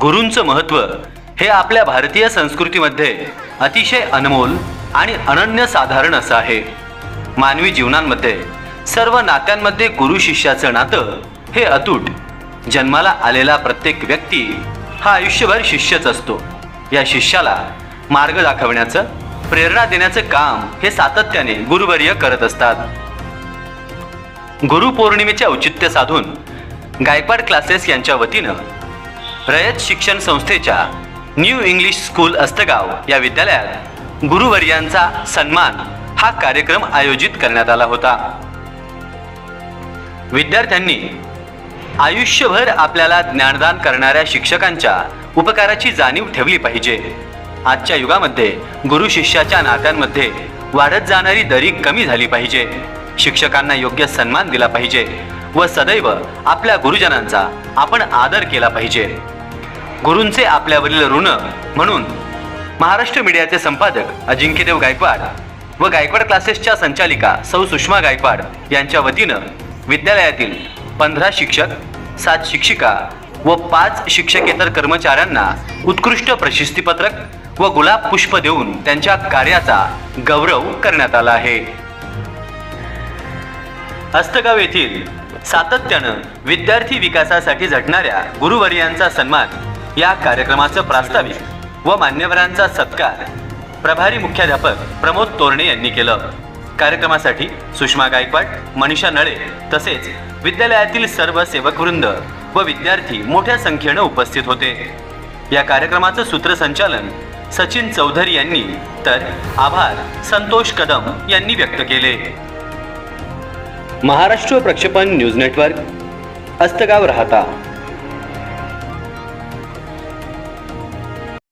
गुरूंचं महत्त्व हे आपल्या भारतीय संस्कृतीमध्ये अतिशय अनमोल आणि अनन्यसाधारण असं आहे. मानवी जीवनांमध्ये सर्व नात्यांमध्ये गुरु शिष्याचं नातं हे अतूट. जन्माला आलेला प्रत्येक व्यक्ती हा आयुष्यभर शिष्यच असतो. या शिष्याला मार्ग दाखवण्याचं प्रेरणा देण्याचं काम हे सातत्याने गुरुवर्य करत असतात. गुरुपौर्णिमेचे औचित्य साधून गायकवाड क्लासेस यांच्या वतीनं रयत शिक्षण संस्थेच्या न्यू इंग्लिश स्कूल अस्तगाव या विद्यालयात गुरुवर्यांचा सन्मान हा कार्यक्रम आयोजित करण्यात आला होता. विद्यार्थ्यांनी आयुष्यभर आपल्याला ज्ञानदान करणाऱ्या शिक्षकांच्या उपकाराची जाणीव ठेवली पाहिजे. आजच्या युगामध्ये गुरु शिष्याच्या नात्यांमध्ये वाढत जाणारी दरी कमी झाली पाहिजे. शिक्षकांना योग्य सन्मान दिला पाहिजे व सदैव आपल्या गुरुजनांचा आपण आदर केला पाहिजे. गुरूंचे आपल्यावरील ऋण. म्हणून महाराष्ट्र मीडियाचे संपादक अजिंक्यदेव गायकवाड व गायकवाड क्लासेसच्या संचालिका सौ सुषमा गायकवाड यांच्या वतीनं विद्यालयातील पंधरा शिक्षक सात शिक्षिका व पाच शिक्षकेतर कर्मचाऱ्यांना उत्कृष्ट प्रशस्तीपत्रक व गुलाब पुष्प देऊन त्यांच्या कार्याचा गौरव करण्यात आला आहे. हस्तगाव येथील सातत्यानं विद्यार्थी विकासासाठी झटणाऱ्या गुरुवर्यांचा सन्मान या कार्यक्रमाचं प्रास्ताविक व मान्यवरांचा सत्कार प्रभारी मुख्याध्यापक प्रमोद तोरणे यांनी केलं. कार्यक्रमासाठी सुषमा गायकवाड मनीषा नळे तसेच विद्यालयातील सर्व सेवकवृंद व विद्यार्थी मोठ्या संख्येनं उपस्थित होते. या कार्यक्रमाचं सूत्रसंचालन सचिन चौधरी यांनी तर आभार संतोष कदम यांनी व्यक्त केले. महाराष्ट्र प्रक्षेपण न्यूज नेटवर्क अस्तगाव राहता.